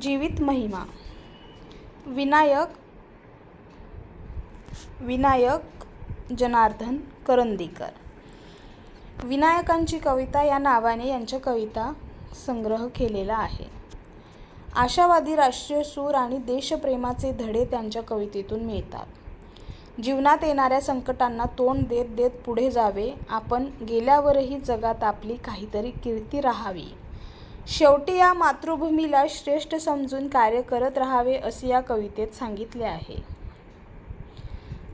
जीवित महिमा. विनायक विनायक जनार्दन करंदीकर. विनायकांची कविता या नावाने यांच्या कविता संग्रह केलेला आहे. आशावादी राष्ट्रीय सूर आणि देशप्रेमाचे धडे त्यांच्या कवितेतून मिळतात. जीवनात येणाऱ्या संकटांना तोंड देत देत पुढे जावे. आपण गेल्यावरही जगात आपली काहीतरी कीर्ती राहावी. शेवटी या मातृभूमीला श्रेष्ठ समजून कार्य करत राहावे असे या कवितेत सांगितले आहे.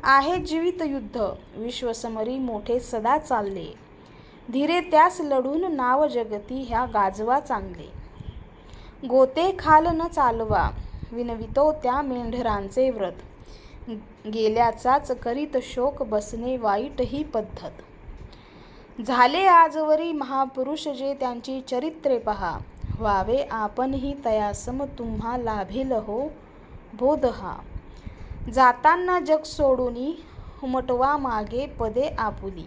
आहे जीवित युद्ध विश्वसमरी मोठे सदा चालले. धीरे त्यास लढून नाव जगती ह्या गाजवा चांगले. गोते खाल न चालवा विनवितो त्या मेंढरांचे व्रत. गेल्याचाच करीत शोक बसणे वाईट ही पद्धत. झाले आजवरी महापुरुष जे त्यांची चरित्रे पहा. व्हावे आपणही तयासम तुम्हा लाभेल हो बोध हा. जाताना जग सोडूनी उमटवा मागे पदे आपुली.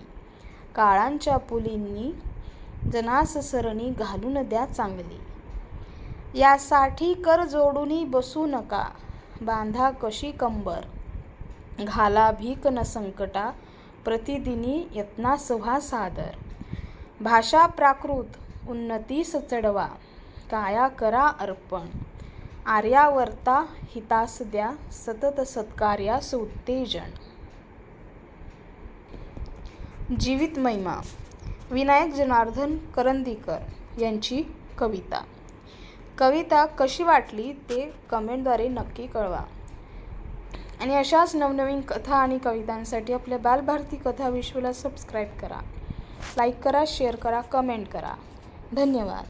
काळांच्या पुलींनी जनास सरणी घालून द्या चांगली. यासाठी कर जोडूनी बसू नका. बांधा कशी कंबर. घाला भीक न संकटा. प्रतिदिनी यत्नास सादर. भाषा प्राकृत उन्नतीस चढवा काया करा अर्पण. आर्यावर्ता हितास द्या सतत सत्कार्यास उत्तेजन. जीवित महिमा. विनायक जनार्दन करंदीकर यांची कविता. कविता कशी वाटली ते कमेंटद्वारे नक्की कळवा. आणि अशाच नवनवीन कथा आणि कवितांसाठी आपल्या बालभारती कथा विश्वला सबस्क्राईब करा. लाईक करा शेअर करा कमेंट करा. धन्यवाद.